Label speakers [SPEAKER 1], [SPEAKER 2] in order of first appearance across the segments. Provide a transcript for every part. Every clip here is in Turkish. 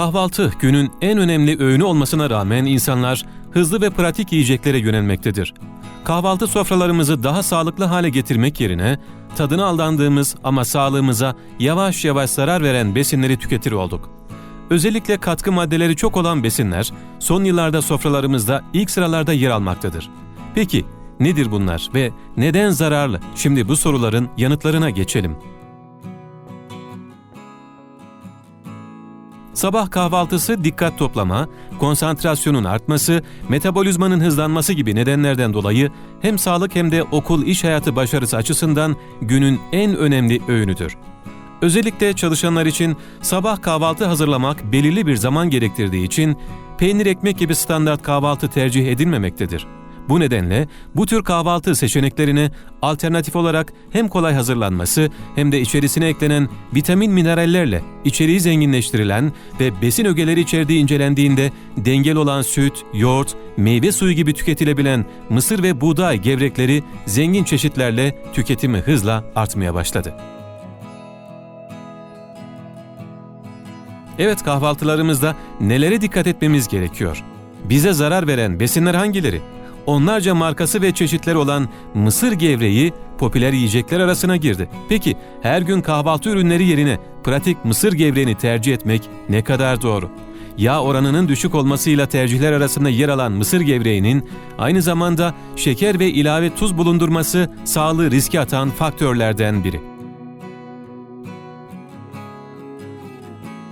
[SPEAKER 1] Kahvaltı günün en önemli öğünü olmasına rağmen insanlar hızlı ve pratik yiyeceklere yönelmektedir. Kahvaltı sofralarımızı daha sağlıklı hale getirmek yerine tadına aldandığımız ama sağlığımıza yavaş yavaş zarar veren besinleri tüketir olduk. Özellikle katkı maddeleri çok olan besinler son yıllarda sofralarımızda ilk sıralarda yer almaktadır. Peki nedir bunlar ve neden zararlı? Şimdi bu soruların yanıtlarına geçelim. Sabah kahvaltısı dikkat toplama, konsantrasyonun artması, metabolizmanın hızlanması gibi nedenlerden dolayı hem sağlık hem de okul iş hayatı başarısı açısından günün en önemli öğünüdür. Özellikle çalışanlar için sabah kahvaltı hazırlamak belirli bir zaman gerektirdiği için peynir ekmek gibi standart kahvaltı tercih edilmemektedir. Bu nedenle bu tür kahvaltı seçeneklerine alternatif olarak hem kolay hazırlanması hem de içerisine eklenen vitamin minerallerle içeriği zenginleştirilen ve besin ögeleri içerdiği incelendiğinde dengeli olan süt, yoğurt, meyve suyu gibi tüketilebilen mısır ve buğday gevrekleri zengin çeşitlerle tüketimi hızla artmaya başladı. Evet kahvaltılarımızda nelere dikkat etmemiz gerekiyor? Bize zarar veren besinler hangileri? Onlarca markası ve çeşitleri olan mısır gevreği popüler yiyecekler arasına girdi. Peki her gün kahvaltı ürünleri yerine pratik mısır gevreğini tercih etmek ne kadar doğru? Yağ oranının düşük olmasıyla tercihler arasında yer alan mısır gevreğinin aynı zamanda şeker ve ilave tuz bulundurması sağlığı riske atan faktörlerden biri.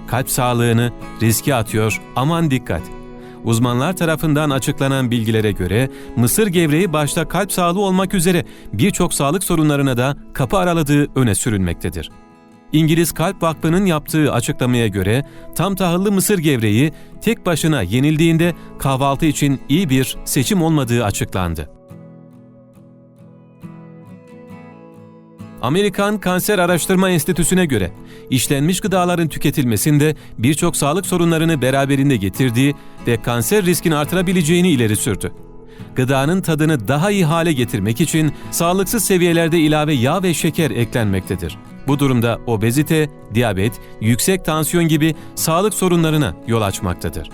[SPEAKER 1] kalp sağlığını riske atıyor aman dikkat. Uzmanlar tarafından açıklanan bilgilere göre mısır gevreği başta kalp sağlığı olmak üzere birçok sağlık sorunlarına da kapı araladığı öne sürülmektedir. İngiliz Kalp Vakfı'nın yaptığı açıklamaya göre tam tahıllı mısır gevreği tek başına yenildiğinde kahvaltı için iyi bir seçim olmadığı açıklandı. Amerikan Kanser Araştırma Enstitüsü'ne göre işlenmiş gıdaların tüketilmesinde birçok sağlık sorunlarını beraberinde getirdiği ve kanser riskini artırabileceğini ileri sürdü. Gıdanın tadını daha iyi hale getirmek için sağlıksız seviyelerde ilave yağ ve şeker eklenmektedir. Bu durumda obezite, diyabet, yüksek tansiyon gibi sağlık sorunlarına yol açmaktadır.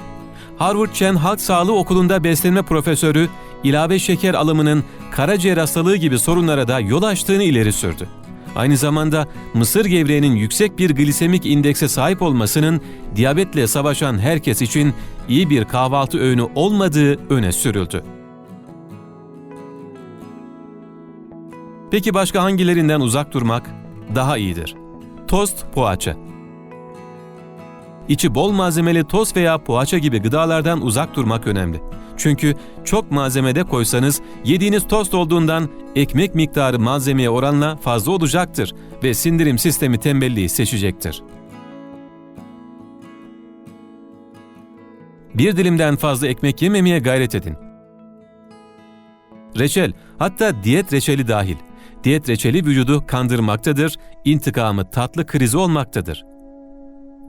[SPEAKER 1] Harvard Chen Halk Sağlığı Okulu'nda beslenme profesörü ilave şeker alımının karaciğer hastalığı gibi sorunlara da yol açtığını ileri sürdü. Aynı zamanda mısır gevreğinin yüksek bir glisemik indekse sahip olmasının diyabetle savaşan herkes için iyi bir kahvaltı öğünü olmadığı öne sürüldü. Peki başka hangilerinden uzak durmak daha iyidir? Tost, poğaça. İçi bol malzemeli tost veya poğaça gibi gıdalardan uzak durmak önemli. Çünkü çok malzemede koysanız yediğiniz tost olduğundan ekmek miktarı malzemeye oranla fazla olacaktır ve sindirim sistemi tembelliği seçecektir. Bir dilimden fazla ekmek yememeye gayret edin. Reçel, hatta diyet reçeli dahil. Diyet reçeli vücudu kandırmaktadır, intikamı tatlı krizi olmaktadır.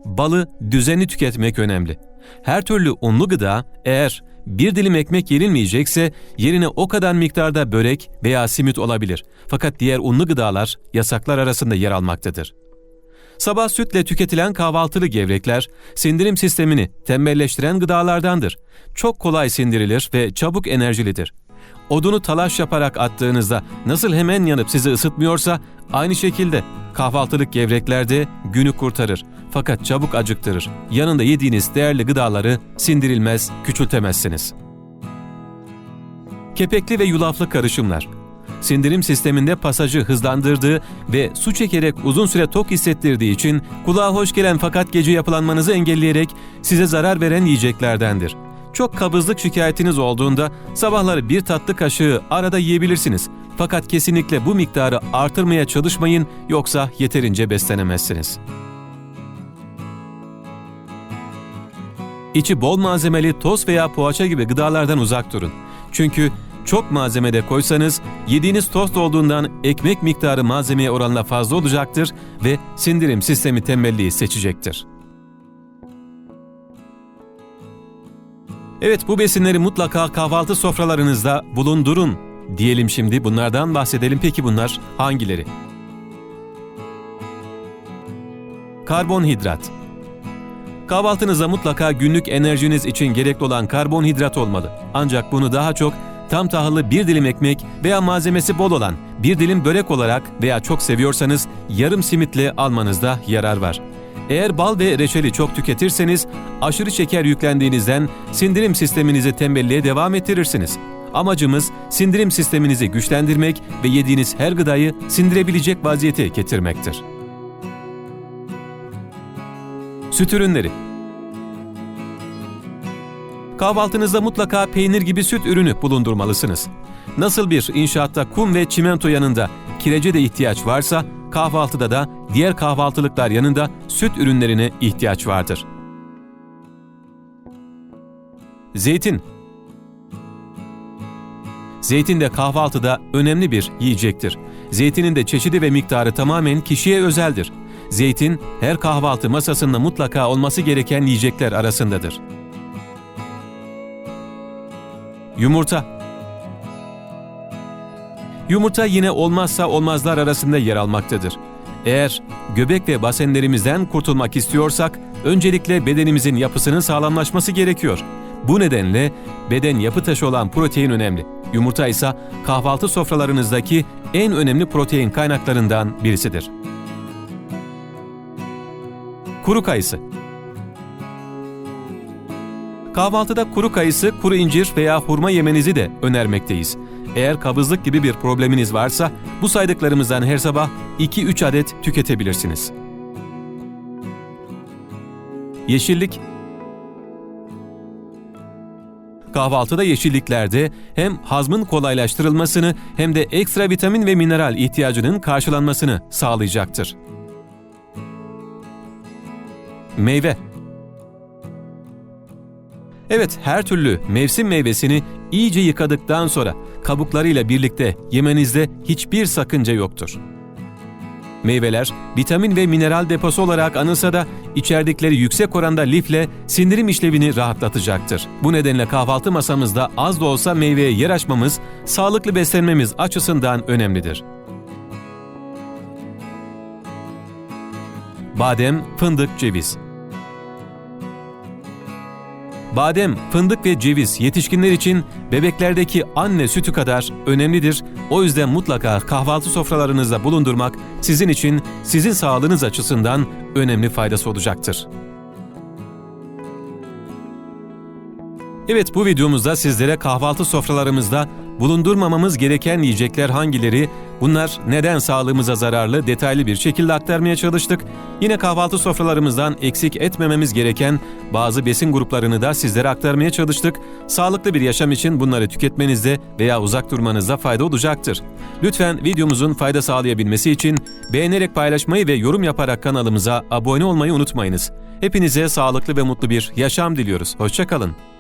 [SPEAKER 1] Balı düzenli tüketmek önemli. Her türlü unlu gıda eğer bir dilim ekmek yenilmeyecekse yerine o kadar miktarda börek veya simit olabilir. Fakat diğer unlu gıdalar yasaklar arasında yer almaktadır. Sabah sütle tüketilen kahvaltılı gevrekler sindirim sistemini tembelleştiren gıdalardandır. Çok kolay sindirilir ve çabuk enerjilidir. Odunu talaş yaparak attığınızda nasıl hemen yanıp sizi ısıtmıyorsa aynı şekilde kahvaltılık gevreklerde günü kurtarır fakat çabuk acıktırır. Yanında yediğiniz değerli gıdaları sindirilmez, küçültemezsiniz. Kepekli ve yulaflı karışımlar sindirim sisteminde pasajı hızlandırdığı ve su çekerek uzun süre tok hissettirdiği için kulağa hoş gelen fakat gece yapılanmanızı engelleyerek size zarar veren yiyeceklerdendir. Çok kabızlık şikayetiniz olduğunda sabahları bir tatlı kaşığı arada yiyebilirsiniz. Fakat kesinlikle bu miktarı artırmaya çalışmayın yoksa yeterince beslenemezsiniz. İçi bol malzemeli toz veya poğaça gibi gıdalardan uzak durun. Çünkü çok malzemede koysanız yediğiniz tost olduğundan ekmek miktarı malzemeye oranla fazla olacaktır ve sindirim sistemi tembelliği seçecektir. Evet bu besinleri mutlaka kahvaltı sofralarınızda bulundurun. Diyelim şimdi bunlardan bahsedelim. Peki bunlar hangileri? Karbonhidrat Kahvaltınızda mutlaka günlük enerjiniz için gerekli olan karbonhidrat olmalı. Ancak bunu daha çok tam tahıllı bir dilim ekmek veya malzemesi bol olan bir dilim börek olarak veya çok seviyorsanız yarım simitle almanızda yarar var. Eğer bal ve reçeli çok tüketirseniz aşırı şeker yüklendiğinizden sindirim sisteminizi tembelliğe devam ettirirsiniz. Amacımız sindirim sisteminizi güçlendirmek ve yediğiniz her gıdayı sindirebilecek vaziyete getirmektir. Süt ürünleri Kahvaltınızda mutlaka peynir gibi süt ürünü bulundurmalısınız. Nasıl bir inşaatta kum ve çimento yanında kirece de ihtiyaç varsa, kahvaltıda da diğer kahvaltılıklar yanında süt ürünlerine ihtiyaç vardır. Zeytin Zeytin de kahvaltıda önemli bir yiyecektir. Zeytinin de çeşidi ve miktarı tamamen kişiye özeldir. Zeytin her kahvaltı masasında mutlaka olması gereken yiyecekler arasındadır. Yumurta Yumurta yine olmazsa olmazlar arasında yer almaktadır. Eğer göbek ve basenlerimizden kurtulmak istiyorsak öncelikle bedenimizin yapısının sağlamlaşması gerekiyor. Bu nedenle beden yapı taşı olan protein önemli. Yumurta ise kahvaltı sofralarınızdaki en önemli protein kaynaklarından birisidir. Kuru kayısı Kahvaltıda kuru kayısı, kuru incir veya hurma yemenizi de önermekteyiz. Eğer kabızlık gibi bir probleminiz varsa bu saydıklarımızdan her sabah 2-3 adet tüketebilirsiniz. Yeşillik Kahvaltıda yeşilliklerde hem hazmın kolaylaştırılmasını hem de ekstra vitamin ve mineral ihtiyacının karşılanmasını sağlayacaktır. Meyve Evet, her türlü mevsim meyvesini iyice yıkadıktan sonra kabuklarıyla birlikte yemenizde hiçbir sakınca yoktur. Meyveler, vitamin ve mineral deposu olarak anılsa da içerdikleri yüksek oranda lifle sindirim işlevini rahatlatacaktır. Bu nedenle kahvaltı masamızda az da olsa meyveye yer açmamız, sağlıklı beslenmemiz açısından önemlidir. Badem, fındık, ceviz Badem, fındık ve ceviz yetişkinler için bebeklerdeki anne sütü kadar önemlidir. O yüzden mutlaka kahvaltı sofralarınızda bulundurmak sizin için sizin sağlığınız açısından önemli faydası olacaktır. Evet bu videomuzda sizlere kahvaltı sofralarımızda bulundurmamamız gereken yiyecekler hangileri, bunlar neden sağlığımıza zararlı detaylı bir şekilde aktarmaya çalıştık. Yine kahvaltı sofralarımızdan eksik etmememiz gereken bazı besin gruplarını da sizlere aktarmaya çalıştık. Sağlıklı bir yaşam için bunları tüketmenizde veya uzak durmanızda fayda olacaktır. Lütfen videomuzun fayda sağlayabilmesi için beğenerek paylaşmayı ve yorum yaparak kanalımıza abone olmayı unutmayınız. Hepinize sağlıklı ve mutlu bir yaşam diliyoruz. Hoşçakalın.